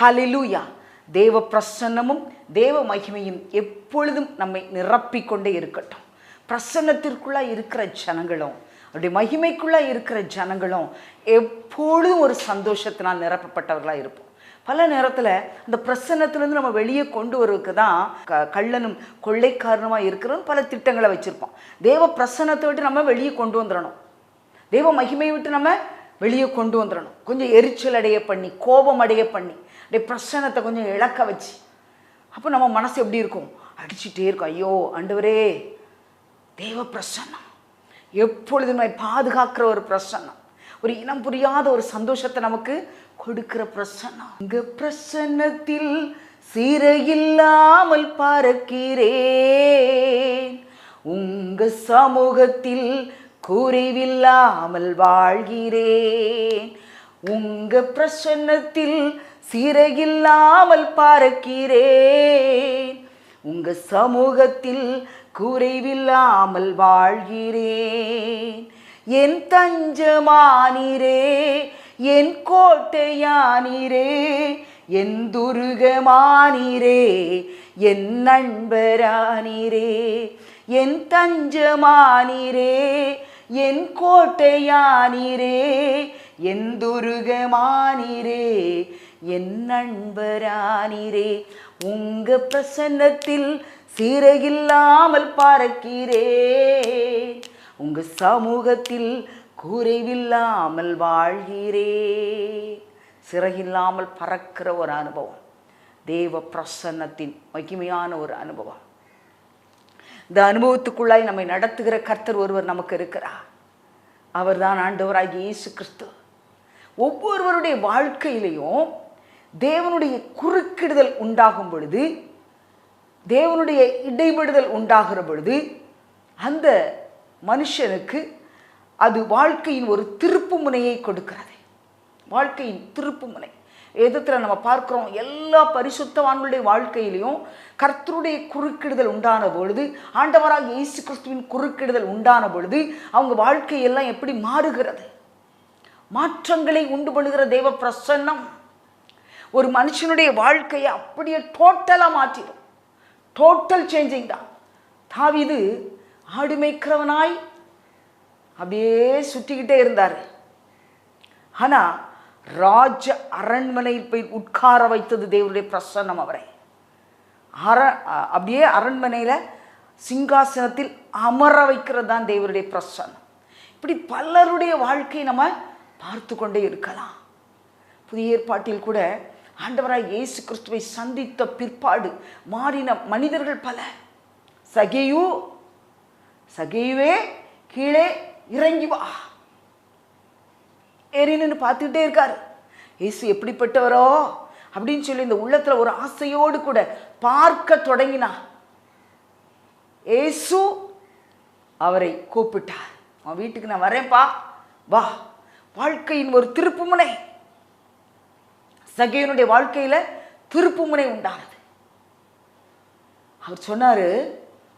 ஹலிலூயா தேவ பிரசன்னமும் தேவ மகிமையும் எப்பொழுதும் நம்மை நிரப்பிக்கொண்டே இருக்கட்டும். பிரசன்னத்திற்குள்ளே இருக்கிற ஜனங்களும் அப்படி மகிமைக்குள்ளே இருக்கிற ஜனங்களும் எப்பொழுதும் ஒரு சந்தோஷத்தினால் நிரப்பப்பட்டவர்களாக இருப்போம். பல நேரத்தில் அந்த பிரசன்னத்திலேருந்து நம்ம வெளியே கொண்டு வருவதுக்கு தான் க கள்ளனும் கொள்ளைக்காரனுமாக இருக்கிறவன் பல திட்டங்களை வச்சுருப்போம். தேவ பிரசன்னத்தை விட்டு நம்ம வெளியே கொண்டு வந்துடணும் தெய்வ மகிமையை விட்டு நம்ம வெளியே கொண்டு வந்துடணும் கொஞ்சம் எரிச்சல் அடைய பண்ணி கோபம் அடைய பண்ணி அப்படியே பிரசன்னத்தை கொஞ்சம் இழக்க வச்சு. அப்போ நம்ம மனசு எப்படி இருக்கும்? அடிச்சுட்டே இருக்கும். ஐயோ அண்டவரே தேவ பிரசன்னம். எப்பொழுதுமே பாதுகாக்கிற ஒரு பிரசன்னம். ஒரு இனம் புரியாத ஒரு சந்தோஷத்தை நமக்கு கொடுக்கிற பிரசன்னம். இங்க பிரசன்னத்தில் சீரையில்லாமல் பறக்கிறேன் உங்க சமூகத்தில் குறைவில்லாமல் வாழ்கிறேன். உங்க பிரசன்னத்தில் சீரையில்லாமல் பார்க்கிறேன். உங்க சமூகத்தில் குறைவில்லாமல் வாழ்கிறேன். என் தஞ்சமானீரே என் கோட்டையானீரே என் துருகமானீரே என் நண்பரானீரே என் தஞ்சமானீரே என் கோட்டையானீரே என் துருகமானீரே என் நண்பரானிரே உங்க பிரசன்னத்தில் சீரகில்லாமல் பறக்கிறேன் உங்க சமூகத்தில் குறைவில்லாமல் வாழ்கிறே. சிறகில்லாமல் பறக்கிற ஒரு அனுபவம். தேவ பிரசன்னத்தின் மகிமையான ஒரு அனுபவம். இந்த அனுபவத்துக்குள்ளாய் நம்மை நடத்துகிற கர்த்தர் ஒருவர் நமக்கு இருக்கிறார். அவர்தான் ஆண்டவராகிய இயேசு கிறிஸ்து. ஒவ்வொருவருடைய வாழ்க்கையிலையும் தேவனுடைய குறுக்கிடுதல் உண்டாகும் பொழுது தேவனுடைய இடைபடுதல் உண்டாகிற பொழுது அந்த மனுஷனுக்கு அது வாழ்க்கையின் ஒரு திருப்பு முனையை கொடுக்கிறது. வாழ்க்கையின் திருப்பு முனை. எதத்தில் நம்ம பார்க்குறோம் எல்லா பரிசுத்தவான்களுடைய வாழ்க்கையிலையும் கர்த்தருடைய குறுக்கிடுதல் உண்டான பொழுது ஆண்டவராக இயேசு கிறிஸ்துவின் குறுக்கிடுதல் உண்டான பொழுது அவங்க வாழ்க்கையெல்லாம் எப்படி மாறுகிறது? மாற்றங்களை உண்டு பண்ணுகிற தேவ பிரசன்னம். ஒரு மனுஷனுடைய வாழ்க்கையை அப்படியே டோட்டலாக மாற்றிடும். டோட்டல் சேஞ்சிங் தான். தாவிது ஆடு மேய்க்கிறவனாய் அப்படியே சுற்றிக்கிட்டே இருந்தார். ஆனால் ராஜ அரண்மனையில் போய் உட்கார வைத்தது தேவனுடைய பிரசன்னம் அவரை. அர அப்படியே அரண்மனையில் சிங்காசனத்தில் அமர வைக்கிறது தான் தேவருடைய பிரசன்னம். இப்படி பலருடைய வாழ்க்கையை நம்ம பார்த்து கொண்டே இருக்கலாம். புதிய ஏற்பாட்டில் கூட ஆண்டவராய் இயேசு கிறிஸ்துவை சந்தித்த பிற்பாடு மாறின மனிதர்கள் பல. சகையு சகையுவே கீழே இறங்கி வா. ஏறின்னு பார்த்துக்கிட்டே இருக்காரு. இயேசு எப்படிப்பட்டவரோ அப்படின்னு சொல்லி இந்த உள்ளத்தில் ஒரு ஆசையோடு கூட பார்க்க தொடங்கினா. ஏசு அவரை கூப்பிட்டார். அவன் வீட்டுக்கு நான் வரேன்ப்பா. வா. வாழ்க்கையின் ஒரு திருப்புமுனை. சகையனுடைய வாழ்க்கையில் திருப்புமுனை உண்டானது. அவர் சொன்னார்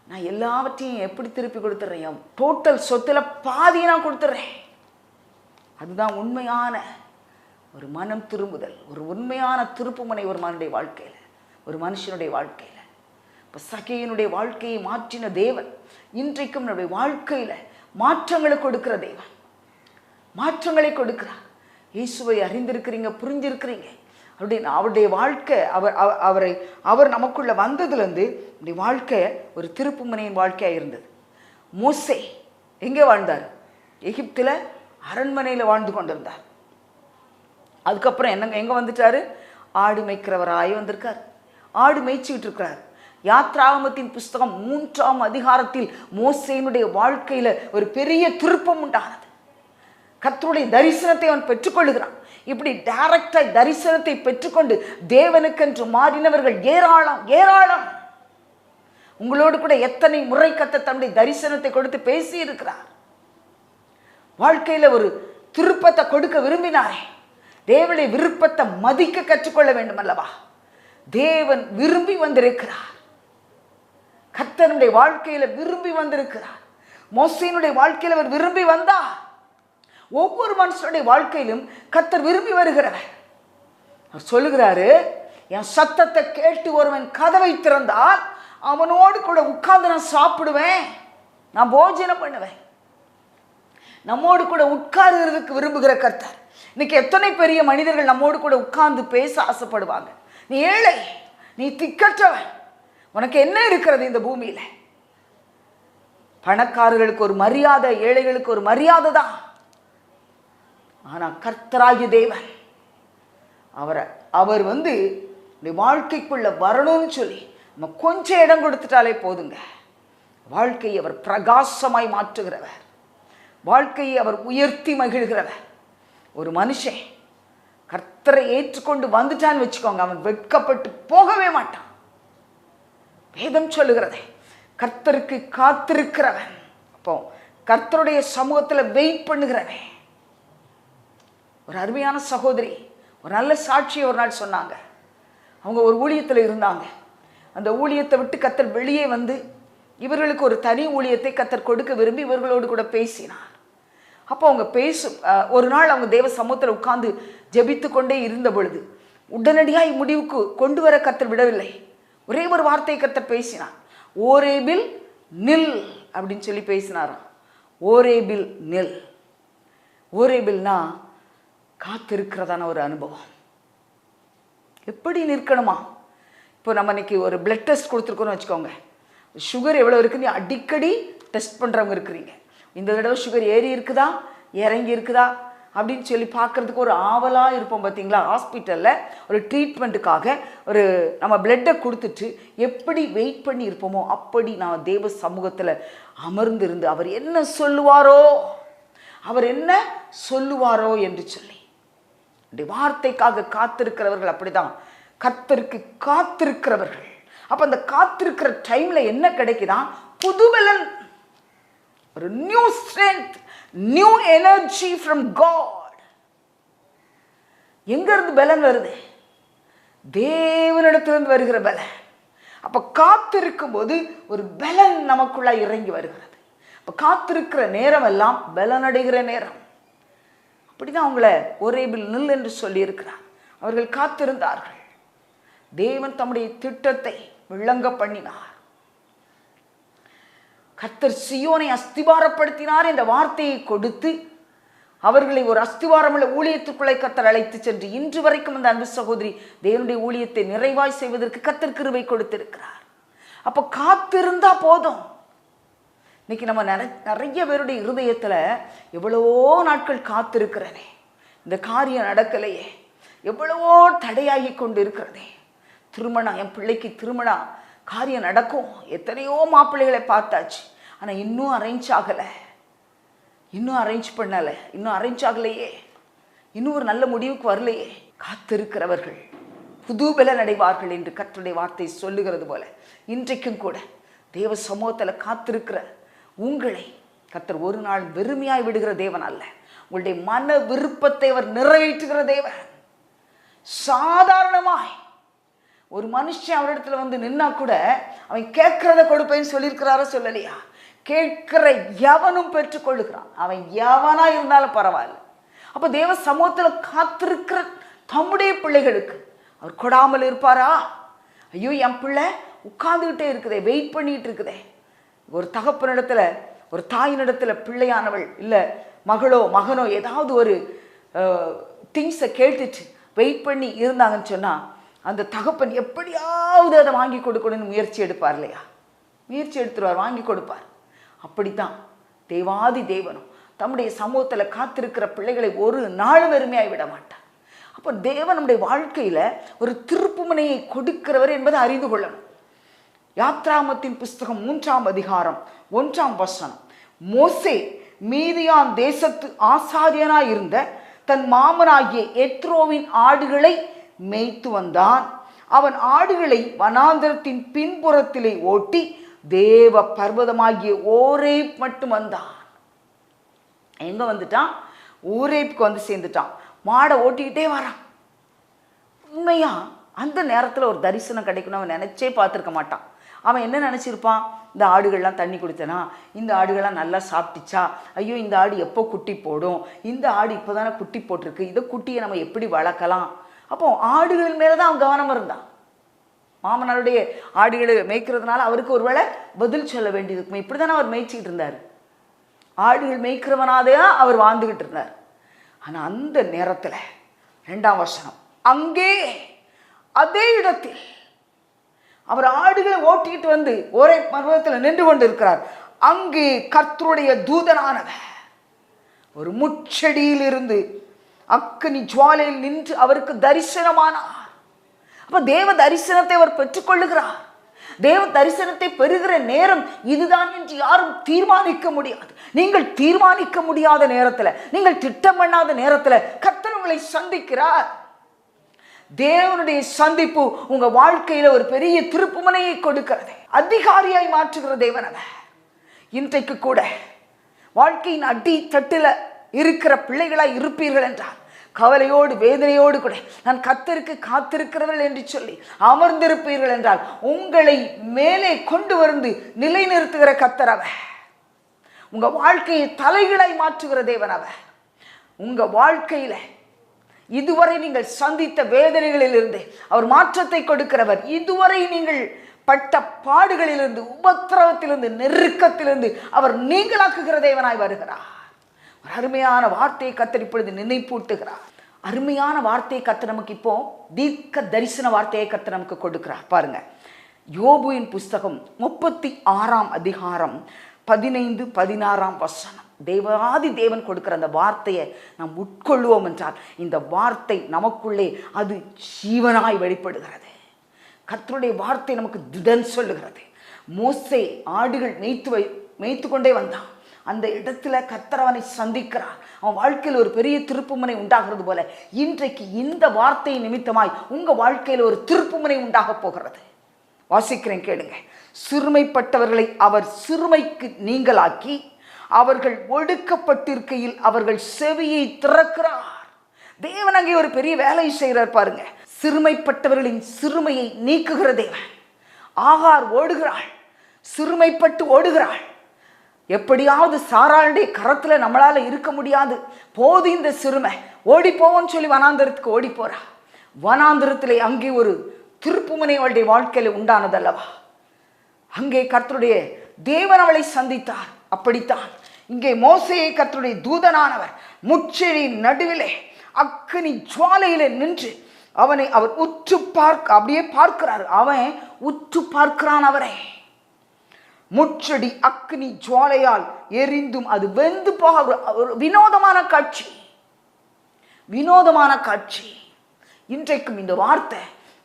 நான் எல்லாவற்றையும் எப்படி திருப்பி கொடுத்துட்றேன் டோட்டல் சொத்தில் பாதியை நான் கொடுத்துட்றேன் அதுதான் உண்மையான ஒரு மனம் திரும்புதல் ஒரு உண்மையான திருப்புமுனை ஒரு மனுடைய வாழ்க்கையில் ஒரு மனுஷனுடைய வாழ்க்கையில். இப்போ சகையினுடைய வாழ்க்கையை மாற்றின தேவன் இன்றைக்கும் நம்முடைய வாழ்க்கையில் மாற்றங்களை கொடுக்கிற தேவன். மாற்றங்களை கொடுக்கிறார். இயேசுவை அறிந்திருக்கிறீங்க புரிஞ்சிருக்கிறீங்க. அப்படின்னு அவருடைய வாழ்க்கை அவர் அவ- அவரை அவர் நமக்குள்ளே வந்ததுலேருந்து இப்படி வாழ்க்கை ஒரு திருப்புமனையின் வாழ்க்கையாக இருந்தது. மோசே எங்கே வாழ்ந்தார்? எகிப்தில் அரண்மனையில் வாழ்ந்து கொண்டிருந்தார். அதுக்கப்புறம் என்னங்க எங்கே வந்துட்டாரு? ஆடு மேய்க்கிறவராய் வந்திருக்கார். ஆடு மேய்ச்சிக்கிட்டு இருக்கிறார். யாத்ராகமத்தின் புஸ்தகம் மூன்றாம் அதிகாரத்தில் மோசேனுடைய வாழ்க்கையில் ஒரு பெரிய திருப்பம் உண்டானது. கத்தருடைய தரிசனத்தை அவன் பெற்றுக்கொள்ளுகிறான். இப்படி டைரக்டாய் தரிசனத்தை பெற்றுக்கொண்டு தேவனுக்கென்று மாறினவர்கள் ஏராளம் ஏராளம். உங்களோடு கூட எத்தனை முறை கத்த தன்னுடைய தரிசனத்தை கொடுத்து பேசி இருக்கிறார் வாழ்க்கையில ஒரு திருப்பத்தை கொடுக்க விரும்பினாரே. தேவனுடைய விருப்பத்தை மதிக்க கற்றுக்கொள்ள வேண்டும் அல்லவா தேவன் விரும்பி வந்திருக்கிறார். கத்தனுடைய வாழ்க்கையில விரும்பி வந்திருக்கிறார். மோசையினுடைய வாழ்க்கையில அவர் விரும்பி வந்தார். ஒவ்வொரு மனுஷனுடைய வாழ்க்கையிலும் கர்த்தர் விரும்பி வருகிறவர். அவர் சொல்லுகிறாரு என் சத்தத்தை கேட்டு ஒருவன் கதவை திறந்தால் அவனோடு கூட உட்கார்ந்து நான் சாப்பிடுவேன். நான் போஜனம் பண்ணுவேன். நம்மோடு கூட உட்காருகிறதுக்கு விரும்புகிற கர்த்தர். இன்னைக்கு எத்தனை பெரிய மனிதர்கள் நம்மோடு கூட உட்கார்ந்து பேச ஆசைப்படுவாங்க. நீ ஏழை நீ திக்கற்றவன். உனக்கு என்ன இருக்கிறது இந்த பூமியில்? பணக்காரர்களுக்கு ஒரு மரியாதை ஏழைகளுக்கு ஒரு மரியாதை தான் ஆனால் கர்த்தராகிய தேவன். அவரை அவர் வந்து இந்த வாழ்க்கைக்குள்ள வரணும்னு சொல்லி நம்ம கொஞ்சம் இடம் கொடுத்துட்டாலே போதுங்க. வாழ்க்கையை அவர் பிரகாசமாய் மாற்றுகிறவர். வாழ்க்கையை அவர் உயர்த்தி மகிழ்கிறவர். ஒரு மனுஷன் கர்த்தரை ஏற்றுக்கொண்டு வந்துட்டான்னு வச்சுக்கோங்க அவன் வெட்கப்பட்டு போகவே மாட்டான். வேதம் சொல்லுகிறதே கர்த்தருக்கு காத்திருக்கிறவன். அப்போ கர்த்தருடைய சமூகத்தில் வெயிட் பண்ணுகிறவன். ஒரு அருமையான சகோதரி ஒரு நல்ல சாட்சியை ஒரு நாள் சொன்னாங்க. அவங்க ஒரு ஊழியத்தில் இருந்தாங்க. அந்த ஊழியத்தை விட்டு கத்தர் வெளியே வந்து இவர்களுக்கு ஒரு தனி ஊழியத்தை கத்தர் கொடுக்க விரும்பி இவர்களோடு கூட பேசினார். அப்போ அவங்க பேசும் ஒரு நாள் அவங்க தேவ சமூகத்தில் உட்கார்ந்து ஜெபித்து கொண்டே இருந்த பொழுது உடனடியாக முடிவுக்கு கொண்டு வர கத்தர் விடவில்லை. ஒரே ஒரு வார்த்தையை கத்தர் பேசினார். ஓரேபில் நில் அப்படின்னு சொல்லி பேசினாராம். ஓரேபில் நில். ஓரேபில்னா காத்திருக்கிறதான ஒரு அனுபவம். எப்படி நிற்கணுமா? இப்போ நம்ம இன்னைக்கு ஒரு பிளட் டெஸ்ட் கொடுத்துருக்கோன்னு வச்சுக்கோங்க. சுகர் எவ்வளோ இருக்குன்னு அடிக்கடி டெஸ்ட் பண்ணுறவங்க இருக்கிறீங்க. இந்த தடவை சுகர் ஏறி இருக்குதா? இறங்கி இருக்குதா? அப்படின்னு சொல்லி பார்க்கறதுக்கு ஒரு ஆவலாக இருப்போம் பார்த்தீங்களா? ஹாஸ்பிட்டலில் ஒரு ட்ரீட்மெண்ட்டுக்காக ஒரு நம்ம பிளட்டை கொடுத்துட்டு எப்படி வெயிட் பண்ணி இருப்போமோ அப்படி நான் தேவ சமூகத்தில் அமர்ந்திருந்து அவர் என்ன சொல்லுவாரோ? அவர் என்ன சொல்லுவாரோ என்று சொல்லி. அப்படி வார்த்தைக்காக காத்திருக்கிறவர்கள் அப்படிதான். கத்தருக்கு காத்திருக்கிறவர்கள். அப்ப அந்த காத்திருக்கிற டைம்ல என்ன கிடைக்குதான் புதுபலன் ஒரு new strength new energy from God எங்க இருந்து பலன் வருது? தேவனிடத்திலிருந்து வருகிற பலன். அப்ப காத்திருக்கும் போது ஒரு பலன் நமக்குள்ள இறங்கி வருகிறது. அப்ப காத்திருக்கிற நேரம் எல்லாம் பலனடைகிற நேரம். அப்படிதான் அவங்கள ஒரேபில் நில் என்று சொல்லியிருக்கிறார். அவர்கள் காத்திருந்தார்கள். தேவன் தம்முடைய திட்டத்தை விளங்க பண்ணினார். கர்த்தர் சியோனை அஸ்திபாரப்படுத்தினார் என்ற வார்த்தையை கொடுத்து அவர்களை ஒரு அஸ்திவாரமுள்ள ஊழியத்துக்குள்ளே கத்தர் அழைத்து சென்று இன்று வரைக்கும் அந்த அன்பு சகோதரி தேவனுடைய ஊழியத்தை நிறைவாய் செய்வதற்கு கத்தர் கிருவை கொடுத்திருக்கிறார். அப்போ காத்திருந்தா போதும். இன்னைக்கு நம்ம நிறை நிறைய பேருடைய இருதயத்தில் எவ்வளவோ நாட்கள் காத்திருக்கிறனே. இந்த காரியம் நடக்கலையே. எவ்வளவோ தடையாகி கொண்டு இருக்கிறதே திருமணம் என் பிள்ளைக்கு திருமணம். காரியம் நடக்கும். எத்தனையோ மாப்பிள்ளைகளை பார்த்தாச்சு. ஆனால் இன்னும் அரேஞ்ச் ஆகலை. இன்னும் அரேஞ்ச் பண்ணலை. இன்னும் அரேஞ்ச் ஆகலையே. இன்னும் ஒரு நல்ல முடிவுக்கு வரலையே. காத்திருக்கிறவர்கள் புது நடைவார்கள் அடைவார்கள் என்று கற்றுடைய வார்த்தை சொல்லுகிறது போல இன்றைக்கும் கூட தேவ சமூகத்தில் காத்திருக்கிற உங்களை கத்தர் ஒரு நாள் வெறுமையாய் விடுகிற தேவன் அல்ல. உங்களுடைய மன விருப்பத்தை அவர் நிறைவேற்றுகிற தேவன். சாதாரணமாய் ஒரு மனுஷன் அவரிடத்துல வந்து நின்னா கூட அவன் கேட்கறத கொடுப்பேன்னு சொல்லியிருக்கிறாரோ சொல்லலையா? கேட்கிற எவனும் பெற்றுக்கொள்ளுகிறான். அவன் எவனா இருந்தாலும் பரவாயில்ல. அப்ப தேவ சமூகத்தில் காத்திருக்கிற தம்முடைய பிள்ளைகளுக்கு அவர் கொடாமல் இருப்பாரா? ஐயோ என் பிள்ளை உட்கார்ந்துக்கிட்டே இருக்குதே வெயிட் பண்ணிட்டு இருக்குதே. ஒரு தகப்பனிடத்தில் ஒரு தாயினிடத்தில் பிள்ளையானவள் இல்லை மகளோ மகனோ ஏதாவது ஒரு திங்ஸை கேட்டுட்டு வெயிட் பண்ணி இருந்தாங்கன்னு சொன்னால் அந்த தகப்பன் எப்படியாவது அதை வாங்கி கொடுக்கணும்னு முயற்சி எடுப்பார் இல்லையா? முயற்சி எடுத்துருவார் வாங்கி கொடுப்பார். அப்படித்தான். தேவாதி தேவனும் தம்முடைய சமூகத்தில் காத்திருக்கிற பிள்ளைகளை ஒரு நாள் வெறுமையாய் விட மாட்டார். அப்போ தேவன் நம்முடைய வாழ்க்கையில் ஒரு திருப்புமனையை கொடுக்கிறவர் என்பதை அறிந்து கொள்ளணும். யாத்ராமத்தின் புஸ்தகம் மூன்றாம் அதிகாரம் ஒன்றாம் வசனம். மோசே மீதியான் தேசத்து ஆசாரியனாய் இருந்த தன் மாமனாகிய எத்ரோவின் ஆடுகளை மேய்த்து வந்தான். அவன் ஆடுகளை வனாந்திரத்தின் பின்புறத்திலே ஓட்டி தேவ பர்வதமாகிய ஓரே மட்டும் வந்தான். எங்க வந்துட்டான்? ஊரேப்புக்கு வந்து சேர்ந்துட்டான். மாடை ஓட்டிக்கிட்டே வரான். உண்மையா? அந்த நேரத்தில் ஒரு தரிசனம் கிடைக்கணும் அவன் நினைச்சே பார்த்துருக்க மாட்டான். அவன் என்ன நினச்சிருப்பான்? இந்த ஆடுகள்லாம் தண்ணி கொடுத்தனா? இந்த ஆடுகள்லாம் நல்லா சாப்பிட்டுச்சா? ஐயோ இந்த ஆடு எப்போ குட்டி போடும்? இந்த ஆடு இப்போ தானே குட்டி போட்டிருக்கு? இதை குட்டியை நம்ம எப்படி வளர்க்கலாம்? அப்போ ஆடுகள் மேலே தான் அவன் கவனம் இருந்தான். மாமனாருடைய ஆடுகளை மேய்க்கிறதுனால அவருக்கு ஒருவேளை பதில் சொல்ல வேண்டியது இப்படி தானே அவர் மேய்ச்சிக்கிட்டு இருந்தார். ஆடுகள் மேய்க்கிறவனாதே அவர் வாழ்ந்துக்கிட்டு இருந்தார். ஆனால் அந்த நேரத்தில் ரெண்டாம் வருஷம் அங்கே அதே இடத்தில் அவர் ஆடுகளை ஓட்டிக்கிட்டு வந்து ஒரே பர்வத்தில் நின்று கொண்டு இருக்கிறார் அங்கே கர்த்தருடைய தூதனானவர். ஒரு முச்செடியிலிருந்து அக்கினி ஜுவாலையில் நின்று அவருக்கு தரிசனமானார். அப்ப தேவ தரிசனத்தை அவர் பெற்றுக்கொள்ளுகிறார். தேவ தரிசனத்தை பெறுகிற நேரம் இதுதான் என்று யாரும் தீர்மானிக்க முடியாது. நீங்கள் தீர்மானிக்க முடியாத நேரத்தில் நீங்கள் திட்டம் பண்ணாத நேரத்தில் கர்த்தர் உங்களை சந்திக்கிறார். தேவனுடைய சந்திப்பு உங்க வாழ்க்கையில ஒரு பெரிய திருப்புமனையை கொடுக்கிறது. அதிகாரியாய் மாற்றுகிற தேவன் அவ இன்றைக்கு கூட வாழ்க்கையின் அடி தட்டில் இருக்கிற பிள்ளைகளாய் இருப்பீர்கள் என்றால் கவலையோடு வேதனையோடு கூட நான் கத்தருக்கு காத்திருக்கிறவர்கள் என்று சொல்லி அமர்ந்திருப்பீர்கள் என்றால் உங்களை மேலே கொண்டு வந்து நிலைநிறுத்துகிற கத்தர் அவ உங்க வாழ்க்கையை தலைகளாய் மாற்றுகிற தேவன் அவ உங்க வாழ்க்கையில இதுவரை நீங்கள் சந்தித்த வேதனைகளிலிருந்து அவர் மாற்றத்தை கொடுக்கிறவர். இதுவரை நீங்கள் பட்ட பாடுகளிலிருந்து உபத்திரவத்திலிருந்து நெருக்கத்திலிருந்து அவர் நீங்களாக்குகிற தேவனாய் வருகிறார். ஒரு அருமையான வார்த்தையை கத்தர் இப்பொழுது நினைப்பூட்டுகிறார். அருமையான வார்த்தையை கத்து நமக்கு இப்போ தீர்க்க தரிசன வார்த்தையை கத்து நமக்கு கொடுக்கிறார். பாருங்க. யோபுவின் புஸ்தகம் முப்பத்தி ஆறாம் அதிகாரம் பதினைந்து பதினாறாம் வசனம். தேவாதி தேவன் கொடுக்கிற அந்த வார்த்தையை நாம் உட்கொள்வோம் என்றால் இந்த வார்த்தை நமக்குள்ளே அது ஜீவனாய் வெளிப்படுகிறது. கர்த்தருடைய வார்த்தை நமக்கு திடன் சொல்லுகிறது. மோசை ஆடுகள் மேய்த்து வை மேய்த்து கொண்டே வந்தான். அந்த இடத்துல கத்தரவனை அவனை சந்திக்கிறார். அவன் வாழ்க்கையில் ஒரு பெரிய திருப்புமுனை உண்டாகிறது போல இன்றைக்கு இந்த வார்த்தை நிமித்தமாய் உங்க வாழ்க்கையில் ஒரு திருப்புமுனை உண்டாக போகிறது. வாசிக்கிறேன் கேளுங்க. சிறுமைப்பட்டவர்களை அவர் சிறுமைக்கு நீங்களாக்கி அவர்கள் ஒடுக்கப்பட்டிருக்கையில் அவர்கள் செவியை திறக்கிறார். தேவன் அங்கே ஒரு பெரிய வேலையை செய்கிறார் பாருங்க. சிறுமைப்பட்டவர்களின் சிறுமையை நீக்குகிற தேவன். ஆகார் ஓடுகிறாள். சிறுமைப்பட்டு ஓடுகிறாள். எப்படியாவது சாராளுடைய கரத்தில் நம்மளால் இருக்க முடியாது. போது இந்த சிறுமை. ஓடிப்போவோன்னு சொல்லி வனாந்திரத்துக்கு ஓடி போறா. வனாந்திரத்தில் அங்கே ஒரு திருப்புமுனை அவளுடைய வாழ்க்கையில் உண்டானதல்லவா? அங்கே கர்த்தருடைய தேவன் அவளை சந்தித்தார். அப்படித்தான். இங்கே மோசையை கத்தருடைய தூதனானவர் முச்செடி நடுவிலே அக்கினி ஜுவாலையிலே நின்று அவனை அவர் உற்று பார்க்க அப்படியே பார்க்கிறார். அவன் உற்று பார்க்கிறான் அவரை. முச்செடி அக்னி ஜுவாலையால் எரிந்தும் அது வெந்து போக ஒரு- வினோதமான காட்சி. வினோதமான காட்சி. இன்றைக்கும் இந்த வார்த்தை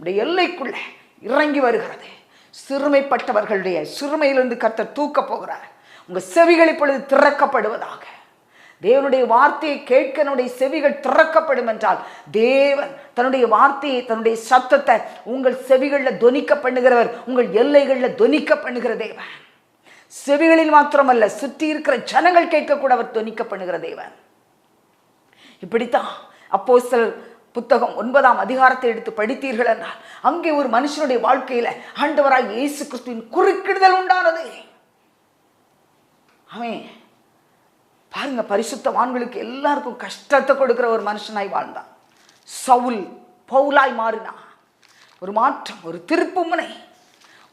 இந்த எல்லைக்குள்ள இறங்கி வருகிறது. சிறுமைப்பட்டவர்களுடைய சிறுமையிலிருந்து கர்த்தர் தூக்கப் போகிறார். உங்கள் செவிகள் இப்பொழுது திறக்கப்படுவதாக. தேவனுடைய வார்த்தையை கேட்க நம்முடைய செவிகள் திறக்கப்படும் என்றால் தேவன் தன்னுடைய வார்த்தையை தன்னுடைய சத்தத்தை உங்கள் செவிகளில் துவனிக்க பண்ணுகிறவர் உங்கள் எல்லைகளில் துவனிக்க பண்ணுகிற தேவன். செவிகளில் மாத்திரமல்ல சுற்றி இருக்கிற ஜனங்கள் கேட்கக்கூட அவர் துவனிக்க பண்ணுகிற தேவன். இப்படித்தான் அப்போ சில புத்தகம் ஒன்பதாம் அதிகாரத்தை எடுத்து படித்தீர்கள் என்றால் அங்கே ஒரு மனுஷனுடைய வாழ்க்கையில் ஆண்டவராய் இயேசு கிறிஸ்துவின் குறுக்கிடுதல் உண்டானது. அவன் பாருங்க பரிசுத்தவான்களுக்கு எல்லாருக்கும் கஷ்டத்தை கொடுக்கிற ஒரு மனுஷனாய் வாழ்ந்தான். சவுல் பவுலாய் மாறினான் ஒரு மாற்றம் ஒரு திருப்புமுனை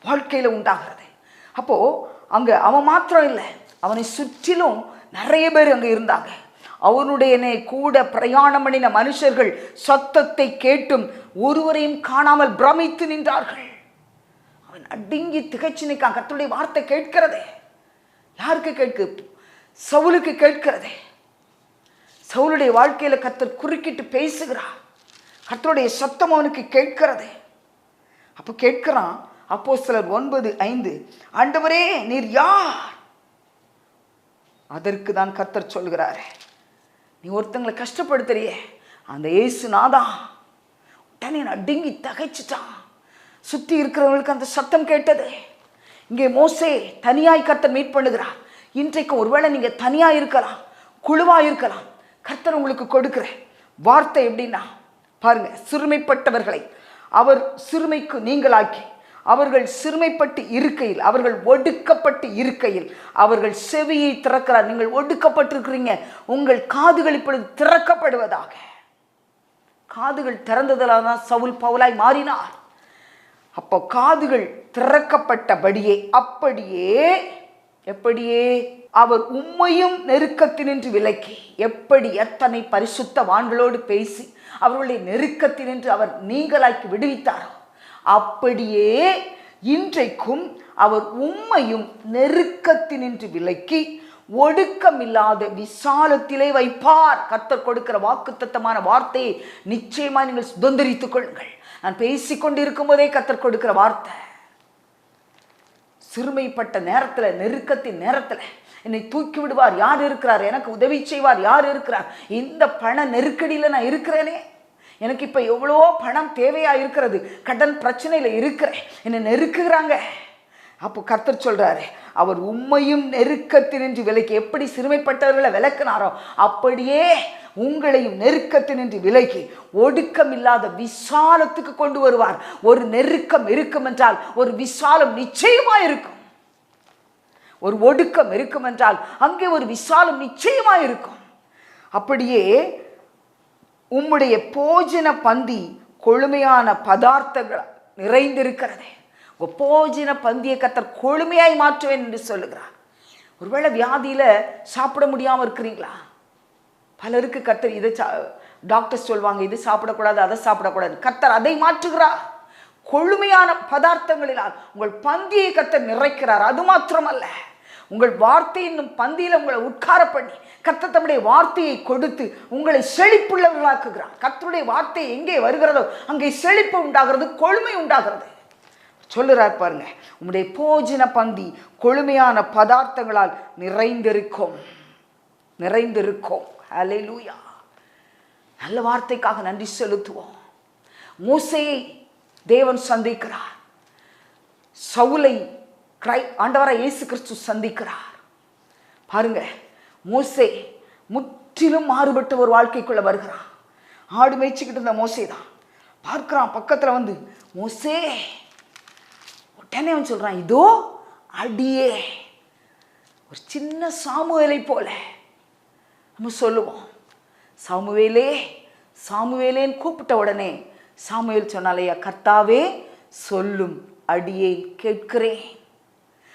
வாழ்க்கையில உண்டாகிறது. அப்போ அங்க அவன் மாத்திரம் இல்லை அவனை சுற்றிலும் நிறைய பேர் அங்கே இருந்தாங்க. அவனுடைய கூட பிரயாணம் பண்ணின மனுஷர்கள் சத்தத்தை கேட்டும் ஒருவரையும் காணாமல் பிரமித்து நின்றார்கள். அவன் அடுங்கி திகைச்சு நிற்கான். கத்துடைய வார்த்தை கேட்கிறதே. யாருக்கு கேட்கு? சவுலுக்கு கேட்கிறதே. சவுளுடைய வாழ்க்கையில கத்தர் குறுக்கிட்டு பேசுகிறார். கத்தருடைய சத்தம் அவனுக்கு கேட்கிறதே. அப்போ கேட்கிறான் அப்போ சிலர் ஒன்பது ஐந்து ஆண்டவரே நீர் யார்? அதற்கு தான் கத்தர் சொல்கிறாரு நீ ஒருத்தங்களை கஷ்டப்படுத்துறியே. அந்த இயேசு நாதான் உடனே டிங்கி தகைச்சிட்டான். சுற்றி இருக்கிறவங்களுக்கு அந்த சத்தம் கேட்டது. இங்கே மோசே தனியாய் கர்த்தர் மீட் பண்ணுகிறார். இன்றைக்கு ஒருவேளை நீங்கள் தனியாக இருக்கலாம் குழுவாக இருக்கலாம் கர்த்தர் உங்களுக்கு கொடுக்குற வார்த்தை எப்படின்னா பாருங்க சிறுமைப்பட்டவர்களை அவர் சிறுமைக்கு நீங்களாக்கி அவர்கள் சிறுமைப்பட்டு இருக்கையில் அவர்கள் ஒடுக்கப்பட்டு இருக்கையில் அவர்கள் செவியை திறக்கிறார். நீங்கள் ஒடுக்கப்பட்டிருக்கிறீங்க உங்கள் காதுகள் இப்பொழுது திறக்கப்படுவதாக. காதுகள் திறந்ததில் தான் சவுல் பவுலாய் மாறினார். அப்போ காதுகள் திறக்கப்பட்டபடியே அப்படியே எப்படியே? அவர் உம்மையும் நெருக்கத்தினின்று விலக்கி எப்படி எத்தனை பரிசுத்தவான்களோடு பேசி அவர்களுடைய நெருக்கத்தினின்று அவர் நீங்களாக்கி விடுவித்தாரோ அப்படியே இன்றைக்கும் அவர் உம்மையும் நெருக்கத்தினின்று விலக்கி ஒடுக்கமில்லாத விசாலத்திலே வைப்பார். கத்தர் கொடுக்கிற வாக்குத்தத்தமான வார்த்தையை நிச்சயமாக நீங்கள் சுதந்திரித்துக் கொள்ளுங்கள். நான் பேசிக்கொண்டு போதே கத்தர் கொடுக்கிற வார்த்தை. சிறுமைப்பட்ட நேரத்தில் நெருக்கத்தின் நேரத்தில் என்னை தூக்கி விடுவார். யார் இருக்கிறார்? எனக்கு உதவி செய்வார். யார் இருக்கிறார்? இந்த பண நெருக்கடியில் நான் இருக்கிறேனே. எனக்கு இப்போ எவ்வளோ பணம் தேவையாக இருக்கிறது. கடன் பிரச்சனையில் இருக்கிறேன். என்னை நெருக்குகிறாங்க. அப்போ கர்த்தர் சொல்கிறாரு அவர் உண்மையும் நெருக்கத்தினின்று விலைக்கு எப்படி சிறுமைப்பட்டவர்களை விளக்குனாரோ அப்படியே உங்களையும் நெருக்கத்தினின்று விலகி ஒடுக்கம் இல்லாத விசாலத்துக்கு கொண்டு வருவார். ஒரு நெருக்கம் இருக்கும் என்றால் ஒரு விசாலம் நிச்சயமாக இருக்கும். ஒரு ஒடுக்கம் இருக்கும் என்றால் அங்கே ஒரு விசாலம் நிச்சயமாக இருக்கும். அப்படியே உம்முடைய போஜன பந்தி கொழுமையான பதார்த்தங்கள் நிறைந்திருக்கிறதே. உங்கள் பந்தியை கத்தர் கொழுமையாய் மாற்றுவேன் என்று சொல்லுகிறார். ஒருவேளை வியாதியில் சாப்பிட முடியாமல் இருக்கிறீங்களா? பலருக்கு கத்தர் இதை சா டாக்டர்ஸ் சொல்லுவாங்க இது சாப்பிடக்கூடாது அதை சாப்பிடக்கூடாது. கத்தர் அதை மாற்றுகிறார். கொழுமையான பதார்த்தங்களினால் உங்கள் பந்தியை கத்தர் நிறைக்கிறார். அது மாத்திரமல்ல. உங்கள் வார்த்தை என்னும் பந்தியில் உங்களை உட்கார பண்ணி கத்த தம்முடைய வார்த்தையை கொடுத்து உங்களை செழிப்புள்ளவர்களாக்குகிறார். கத்தருடைய வார்த்தை எங்கே வருகிறதோ அங்கே செழிப்பு உண்டாகிறது கொழுமை உண்டாகிறது. சொல்லுறார் பாருங்க. உம்முடைய போஜன பந்தி கொழுமையான பதார்த்தங்களால் நிறைந்திருக்கும். நிறைந்திருக்கும். லூயா நல்ல வார்த்தைக்காக நன்றி செலுத்துவோம். மூசையை தேவன் சந்திக்கிறார். சவுலை கிரை ஆண்டவராக இயேசு கிறிஸ்து சந்திக்கிறார். பாருங்க மோசே முற்றிலும் மாறுபட்ட ஒரு வாழ்க்கைக்குள்ள வருகிறான். ஆடு மேய்ச்சிக்கிட்டு இருந்த மோசே தான். பார்க்குறான் பக்கத்தில் வந்து மோசே உடனே அவன் சொல்கிறான் இதோ அடியே ஒரு சின்ன சாமுவேலை போல. நம்ம சொல்லுவோம் சாமுவேலே சாமுவேலேன்னு கூப்பிட்ட உடனே சாமுவேல் சொன்னாலையா கர்த்தாவே சொல்லும் அடியை கேட்கிறேன்.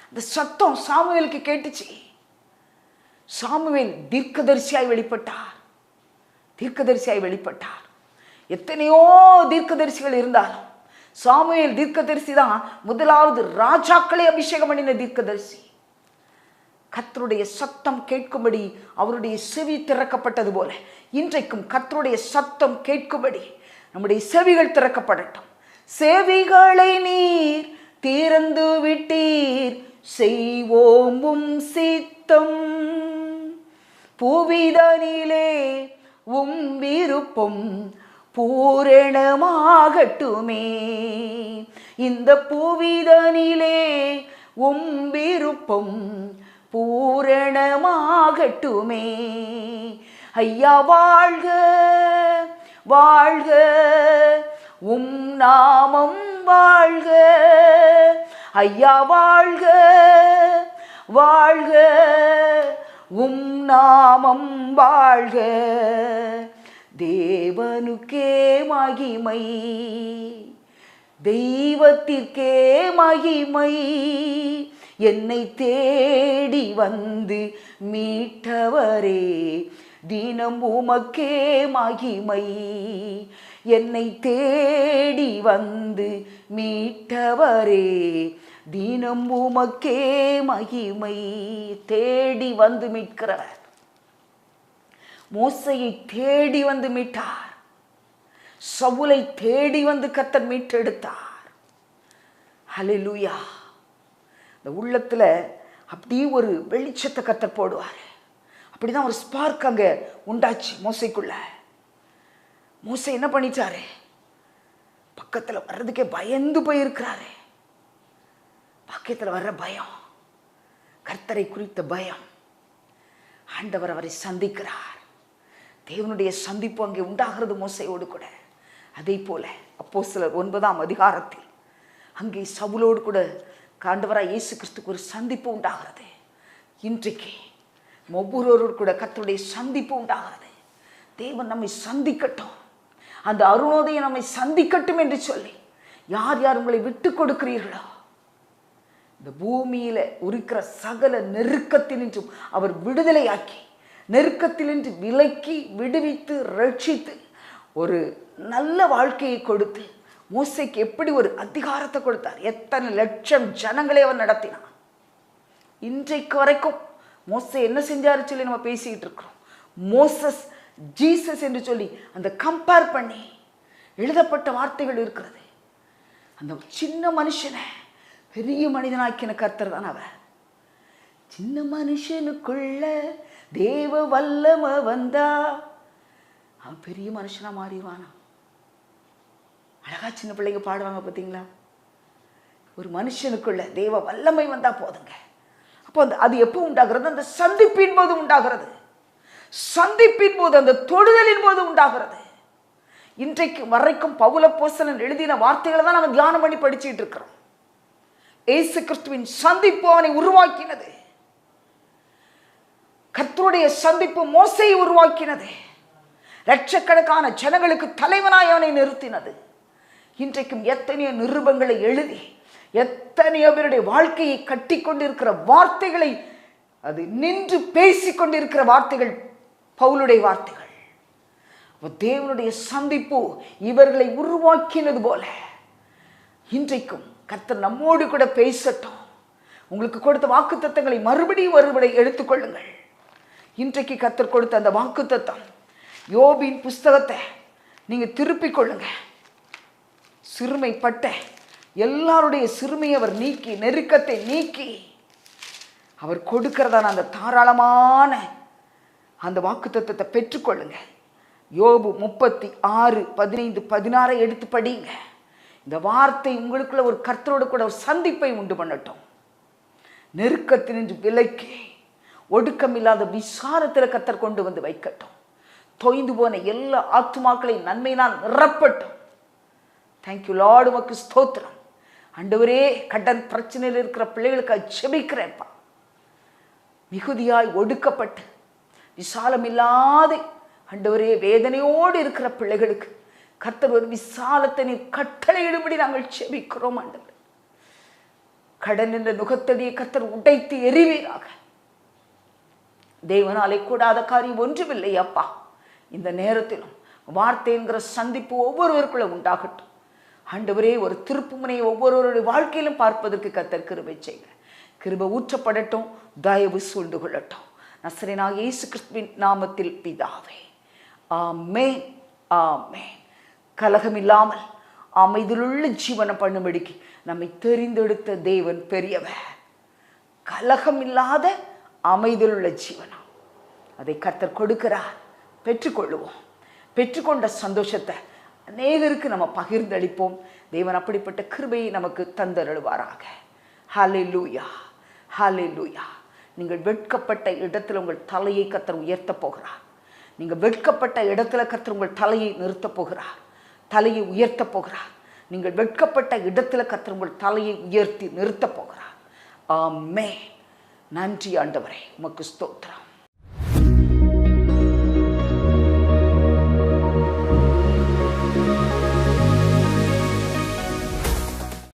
அந்த சத்தம் சாமுவேலுக்கு கேட்டுச்சு. சாமுவேல் தீர்க்கதரிசியாய் வெளிப்பட்டார். தீர்க்கதரிசியாய் வெளிப்பட்டார். எத்தனையோ தீர்க்கதரிசிகள் இருந்தாலும் சாமுவேல் தீர்க்கதரிசி தான் முதலாவது ராஜாக்களை அபிஷேகம் பண்ணின தீர்க்கதரிசி. கத்தருடைய சத்தம் கேட்கும்படி அவருடைய செவி திறக்கப்பட்டது போல இன்றைக்கும் கத்தருடைய சத்தம் கேட்கும்படி நம்முடைய செவிகள் திறக்கப்படட்டும். செவிகளை நீர் திறந்து விட்டீர். செய்வோம் சித்தம். புவிதனிலே உம் விருப்பம். பூரணமாகட்டுமே. இந்த புவிதனிலே உம்பிருப்பம் பூரணமாகட்டுமே. ஐயா வாழ்க வாழ்க. உம் நாமம் வாழ்க. ஐயா வாழ்க வாழ்க. உம் நாமம் வாழ்க. தேவனுக்கே மகிமை. தெய்வத்திற்கே மகிமை. என்னை தேடி வந்து மீட்டவரே தினம் உமக்கே மகிமை. என்னை தேடி வந்து மீட்டவரே தினம் உமக்கே மகிமை. தேடி வந்து மீட்கிறவர். மோசையை தேடி வந்து மீட்டார். சவுலை தேடி வந்து கத்தர் மீட்டெடுத்தார். லூயா இந்த உள்ளத்தில் அப்படியே ஒரு வெளிச்சத்தை கத்தர் போடுவார். அப்படிதான் ஒரு ஸ்பார்க் அங்கே உண்டாச்சு மோசைக்குள்ள. மோசை என்ன பண்ணிட்டாரு? பக்கத்தில் வர்றதுக்கே பயந்து போயிருக்கிறாரு. பக்கத்தில் வர்ற பயம் கர்த்தரை குறித்த பயம். ஆண்டவர் அவரை சந்திக்கிறார். தேவனுடைய சந்திப்பு அங்கே உண்டாகிறது மோசையோடு கூட. அதே போல அப்போ சிலர் ஒன்பதாம் அதிகாரத்தில் அங்கே சவுலோடு கூட காண்டவராக இயேசு கிறிஸ்துக்கு ஒரு சந்திப்பு உண்டாகிறது. இன்றைக்கு ஒவ்வொருவரோடு கூட கத்தருடைய சந்திப்பு உண்டாகிறது. தேவன் நம்மை சந்திக்கட்டும். அந்த அருணோதயம் நம்மை சந்திக்கட்டும் என்று சொல்லி யார் யார் உங்களை விட்டு கொடுக்கிறீர்களோ? இந்த பூமியில இருக்கிற சகல நெருக்கத்தினின்றும் அவர் விடுதலையாக்கி நெருக்கத்தினின்று விலக்கி விடுவித்து ரட்சித்து ஒரு நல்ல வாழ்க்கையை கொடுத்து மோசைக்கு எப்படி ஒரு அதிகாரத்தை கொடுத்தார்? எத்தனை லட்சம் ஜனங்களை அவர் நடத்தினார் இன்றைக்கு வரைக்கும் மோசை என்ன செஞ்சாரு சொல்லி நம்ம பேசிக்கிட்டு இருக்கிறோம். மோசஸ் ஜீசஸ் என்று சொல்லி அந்த கம்பேர் பண்ணி எழுதப்பட்ட வார்த்தைகள் இருக்கிறது. அந்த சின்ன மனுஷனை பெரிய மனிதனாக்கின கர்த்தர் தான் அவன் சின்ன மனுஷனுக்குள்ள தேவ வல்லம வந்தா. அவன் பெரிய மனுஷனா மாறிடுவானா? அழகா சின்ன பிள்ளைங்க பாடுவாங்க பார்த்தீங்களா? ஒரு மனுஷனுக்குள்ள தேவ வல்லமை வந்தா போதுங்க. அப்போ அந்த அது எப்போ உண்டாகிறது? அந்த சந்திப்பின் போது உண்டாகிறது. சந்திப்பின் போது அந்த தொடுதலின் போது உண்டாகிறது. இன்றைக்கு வரைக்கும் பவுல போசலன் எழுதின வார்த்தைகளை தான் நம்ம தியானம் பண்ணி படிச்சுட்டு இருக்கிறோம். ஏசு கிறிஸ்துவின் சந்திப்பு அவனை உருவாக்கினது. கர்த்தருடைய சந்திப்பு மோசையை உருவாக்கினது. லட்சக்கணக்கான ஜனங்களுக்கு தலைவனாய் அவனை நிறுத்தினது. இன்றைக்கும் எத்தனையோ நிருபங்களை எழுதி எத்தனையோ பேருடைய வாழ்க்கையை கட்டி கொண்டிருக்கிற வார்த்தைகளை அது நின்று பேசி கொண்டிருக்கிற வார்த்தைகள் பவுலுடைய வார்த்தைகள். தேவனுடைய சந்திப்பு இவர்களை உருவாக்கினது போல. இன்றைக்கும் கர்த்தர் நம்மோடு கூட பேசட்டும். உங்களுக்கு கொடுத்த வாக்குத்தத்தங்களை மறுபடியும் ஒருபடி எடுத்துக்கொள்ளுங்கள் இன்றைக்கு கத்தர் கொடுத்த அந்த வாக்குத்தத்தம் யோபின் புஸ்தகத்தை நீங்கள் திருப்பிக் கொள்ளுங்க. சிறுமைப்பட்ட எல்லாருடைய சிறுமையை அவர் நீக்கி நெருக்கத்தை நீக்கி அவர் கொடுக்கிறதான அந்த தாராளமான அந்த வாக்குத்தத்தத்தை பெற்றுக்கொள்ளுங்க யோபு முப்பத்தி ஆறு பதினைந்து பதினாறை எடுத்து படிங்க. இந்த வார்த்தை உங்களுக்குள்ள ஒரு கர்த்தரோடு கூட ஒரு சந்திப்பை உண்டு பண்ணட்டும். நெருக்கத்தினின்று விலைக்கு ஒடுக்கமில்லாத விசாரத்தில் கத்தர் கொண்டு வந்து வைக்கட்டும். தொய்ந்து போன எல்லா ஆத்துமாக்களையும் நன்மையினால் நிரப்பட்டும். தேங்க்யூ லார்டு உமக்கு ஸ்தோத்திரம். அண்டவரே கடன் பிரச்சனையில் இருக்கிற பிள்ளைகளுக்கு ஜெபிக்கிறேன்ப்பா. மிகுதியாய் ஒடுக்கப்பட்டு விசாலம் இல்லாத அண்டவரே வேதனையோடு இருக்கிற பிள்ளைகளுக்கு கர்த்தர் ஒரு விசாலத்தை நீ கட்டளையிடும்படி நாங்கள் செபிக்கிறோம் ஆண்டவர். கடன் என்ற நுகத்தடியை கர்த்தர் உடைத்து எறிவீராக. தேவனாலே கூடாத காரியம் ஒன்றுமில்லை அப்பா. இந்த நேரத்திலும் வார்த்தைங்கிற சந்திப்பு ஒவ்வொருவருக்குள்ள உண்டாகட்டும். ஆண்டவரே ஒரு திருப்புமுனையை ஒவ்வொருவருடைய வாழ்க்கையிலும் பார்ப்பதற்கு கத்தர் கிருபை செய்க கிருபை ஊற்றப்படட்டும் தயவு சூழ்ந்து கொள்ளட்டும். நசரினா இயேசு கிறிஸ்துவின் நாமத்தில் பிதாவே. ஆமே ஆமே கலகமில்லாமல் அமைதியிலுள்ள ஜீவனை பண்ணும்படிக்கு நம்மை தெரிந்தெடுத்த தேவன் பெரியவர். கலகம் இல்லாத அமைதியிலுள்ள ஜீவனம் அதை கர்த்தர் கொடுக்கிறார். பெற்றுக்கொள்ளுவோம். பெற்றுக்கொண்ட சந்தோஷத்தை அநேகருக்கு நம்ம பகிர்ந்தளிப்போம். தேவன் அப்படிப்பட்ட கிருபையை நமக்கு தந்தருள்வாராக. ஹாலே லூயா ஹாலே லூயா நீங்கள் வெட்கப்பட்ட இடத்துல உங்கள் தலையை கத்தர் உயர்த்தப் போகிறார். நீங்கள் வெட்கப்பட்ட இடத்துல கத்தர் உங்கள் தலையை நிறுத்தப் போகிறார். தலையை உயர்த்தப் போகிறார். நீங்கள் வெட்கப்பட்ட இடத்துல கத்தர் உங்கள் தலையை உயர்த்தி நிறுத்தப் போகிறார். ஆமே நன்றி ஆண்டவரே உமக்கு ஸ்தோத்திரம்.